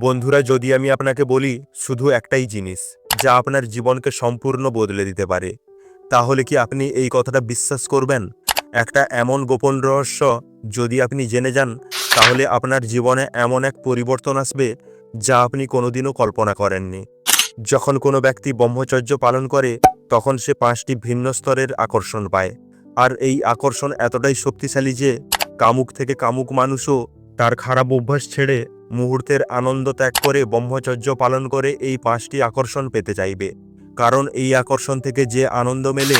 বন্ধুরা, যদি আমি আপনাকে বলি, শুধু একটাই জিনিস, যা আপনার জীবনকে সম্পূর্ণ বদলে দিতে পারে, তাহলে কি আপনি এই কথাটা বিশ্বাস করবেন? একটা এমন গোপন রহস্য যদি আপনি জেনে যান, তাহলে আপনার জীবনে এমন এক পরিবর্তন আসবে, যা আপনি কোনোদিনও কল্পনা করেননি। যখন কোনো ব্যক্তি ব্রহ্মচর্য পালন করে, তখন সে পাঁচটি ভিন্ন স্তরের আকর্ষণ পায়। আর এই আকর্ষণ এতটাই শক্তিশালী যে, কামুক থেকে কামুক মানুষও তার খারাপ অভ্যাস ছেড়ে মুহূর্তের আনন্দ ত্যাগ করে ব্রহ্মচর্য পালন করে এই পাঁচটি আকর্ষণ পেতে চাইবে। কারণ এই আকর্ষণ থেকে যে আনন্দ মেলে,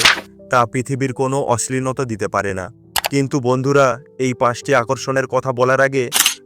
তা পৃথিবীর কোনো অশ্লীলতা দিতে পারে না। কিন্তু বন্ধুরা, এই পাঁচটি আকর্ষণের কথা বলার আগে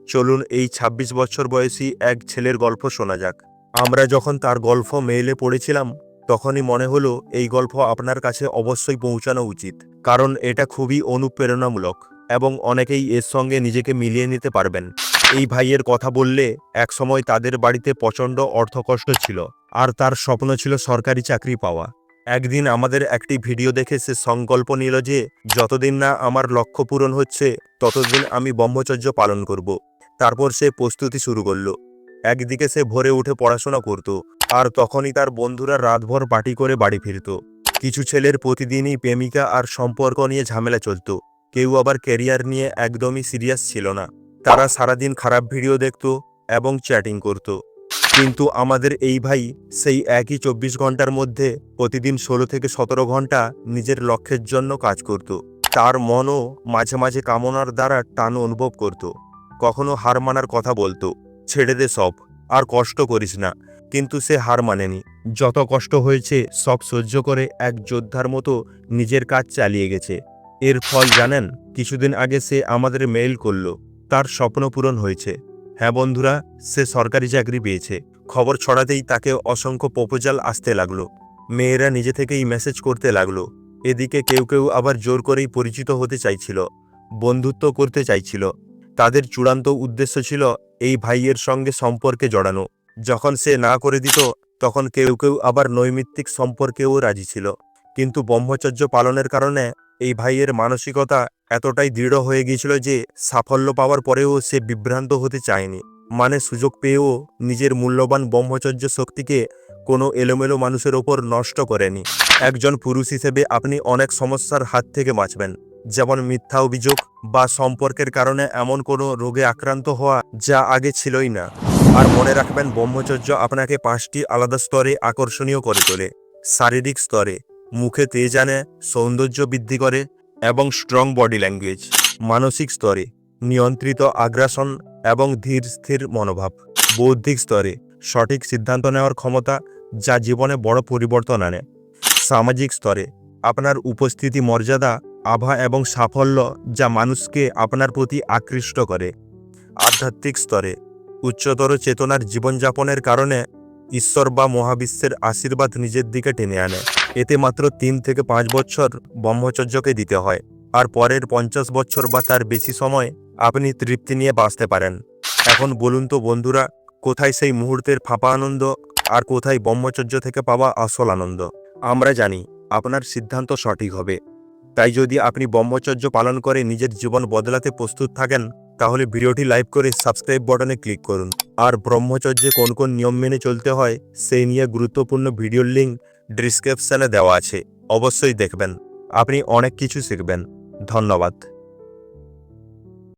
চলুন এই ২৬ বছর বয়সী এক ছেলের গল্প শোনা যাক। আমরা যখন তার গল্প মেইলে পড়েছিলাম, তখনই মনে হলো এই গল্প আপনার কাছে অবশ্যই পৌঁছানো উচিত। কারণ এটা খুবই অনুপ্রেরণামূলক এবং অনেকেই এর সঙ্গে নিজেকে মিলিয়ে নিতে পারবেন। এই ভাইয়ের কথা বললে একসময় তাদের বাড়িতে প্রচণ্ড অর্থকষ্ট ছিল আর তার স্বপ্ন ছিল সরকারি চাকরি পাওয়া। একদিন আমাদের একটি ভিডিও দেখে সে সংকল্প নিল যে, যতদিন না আমার লক্ষ্য পূরণ হচ্ছে, ততদিন আমি ব্রহ্মচর্য পালন করব। তারপর সে প্রস্তুতি শুরু করল। একদিকে সে ভোরে উঠে পড়াশোনা করত আর তখনই তার বন্ধুরা রাতভর পার্টি করে বাড়ি ফিরত। কিছু ছেলের প্রতিদিনই প্রেমিকা আর সম্পর্ক নিয়ে ঝামেলা চলত। কেউ আবার ক্যারিয়ার নিয়ে একদমই সিরিয়াস ছিল না। তারা সারাদিন খারাপ ভিডিও দেখত এবং চ্যাটিং করত। কিন্তু আমাদের এই ভাই সেই একই চব্বিশ ঘণ্টার মধ্যে প্রতিদিন ষোলো থেকে সতেরো ঘণ্টা নিজের লক্ষ্যের জন্য কাজ করত। তার মনও মাঝে মাঝে কামনার দ্বারা টান অনুভব করত। কখনো হার মানার কথা বলতো, ছেড়ে দে সব, আর কষ্ট করিস না। কিন্তু সে হার মানেনি। যত কষ্ট হয়েছে, সব সহ্য করে এক যোদ্ধার মতো নিজের কাজ চালিয়ে গেছে। এর ফল জানেন, কিছুদিন আগে সে আমাদের মেইল করল। তার স্বপ্ন পূরণ হয়েছে। হ্যাঁ বন্ধুরা, সে সরকারি চাকরি পেয়েছে। খবর ছড়াতেই তাকে অসংখ্য প্রপোজাল আসতে লাগল। মেয়েরা নিজে থেকেই মেসেজ করতে লাগল। এদিকে কেউ কেউ আবার জোর করেই পরিচিত হতে চাইছিল, বন্ধুত্ব করতে চাইছিল। তাদের চূড়ান্ত উদ্দেশ্য ছিল এই ভাইয়ের সঙ্গে সম্পর্কে জড়ানো। যখন সে না করে দিত, তখন কেউ কেউ আবার নৈমিত্তিক সম্পর্কেও রাজি ছিল। কিন্তু ব্রহ্মচর্য পালনের কারণে এই ভাইয়ের মানসিকতা এতটাই দৃঢ় হয়ে গিয়েছিল যে সাফল্য পাওয়ার পরেও সে বিভ্রান্ত হতে চায়নি। মানে সুযোগ পেয়েও নিজের মূল্যবান ব্রহ্মচর্য শক্তিকে কোনো এলোমেলো মানুষের ওপর নষ্ট করেনি। একজন পুরুষ হিসেবে আপনি অনেক সমস্যার হাত থেকে বাঁচবেন, যেমন মিথ্যা অভিযোগ বা সম্পর্কের কারণে এমন কোনো রোগে আক্রান্ত হওয়া যা আগে ছিলই না। আর মনে রাখবেন, ব্রহ্মচর্য আপনাকে পাঁচটি আলাদা স্তরে আকর্ষণীয় করে তোলে, শারীরিক স্তরে। মুখে তেজ আনে, সৌন্দর্য বৃদ্ধি করে এবং স্ট্রং বডি ল্যাঙ্গুয়েজ মানসিক স্তরে নিয়ন্ত্রিত আগ্রাসন এবং ধীর স্থির মনোভাব, বৌদ্ধিক স্তরে সঠিক সিদ্ধান্ত নেওয়ার ক্ষমতা যা জীবনে বড় পরিবর্তন আনে। সামাজিক স্তরে আপনার উপস্থিতি মর্যাদা, আভা এবং সাফল্য যা মানুষকে আপনার প্রতি আকৃষ্ট করে। আধ্যাত্মিক স্তরে উচ্চতর চেতনার জীবনযাপনের কারণে ঈশ্বর বা মহাবিশ্বের আশীর্বাদ নিজের দিকে টেনে আনে। এতে মাত্র তিন থেকে পাঁচ বছর ব্রহ্মচর্যকে দিতে হয়। আর পরের পঞ্চাশ বছর বা তার বেশি সময় আপনি তৃপ্তি নিয়ে বাঁচতে পারেন। এখন বলুন তো বন্ধুরা, কোথায় সেই মুহূর্তের ফাঁপা আনন্দ আর কোথায় ব্রহ্মচর্য থেকে পাওয়া আসল আনন্দ? আমরা জানি, আপনার সিদ্ধান্ত সঠিক হবে। তাই যদি আপনি ব্রহ্মচর্য পালন করে নিজের জীবন বদলাতে প্রস্তুত থাকেন তাহলে ভিডিওটি লাইক করে সাবস্ক্রাইব বটনে ক্লিক করুন। আর ব্রহ্মচর্যে কোন কোন নিয়ম মেনে চলতে হয়, সেই নিয়ে গুরুত্বপূর্ণ ভিডিওর লিঙ্ক ডিসক্রিপশানে দেওয়া আছে। অবশ্যই দেখবেন। আপনি অনেক কিছু শিখবেন। ধন্যবাদ।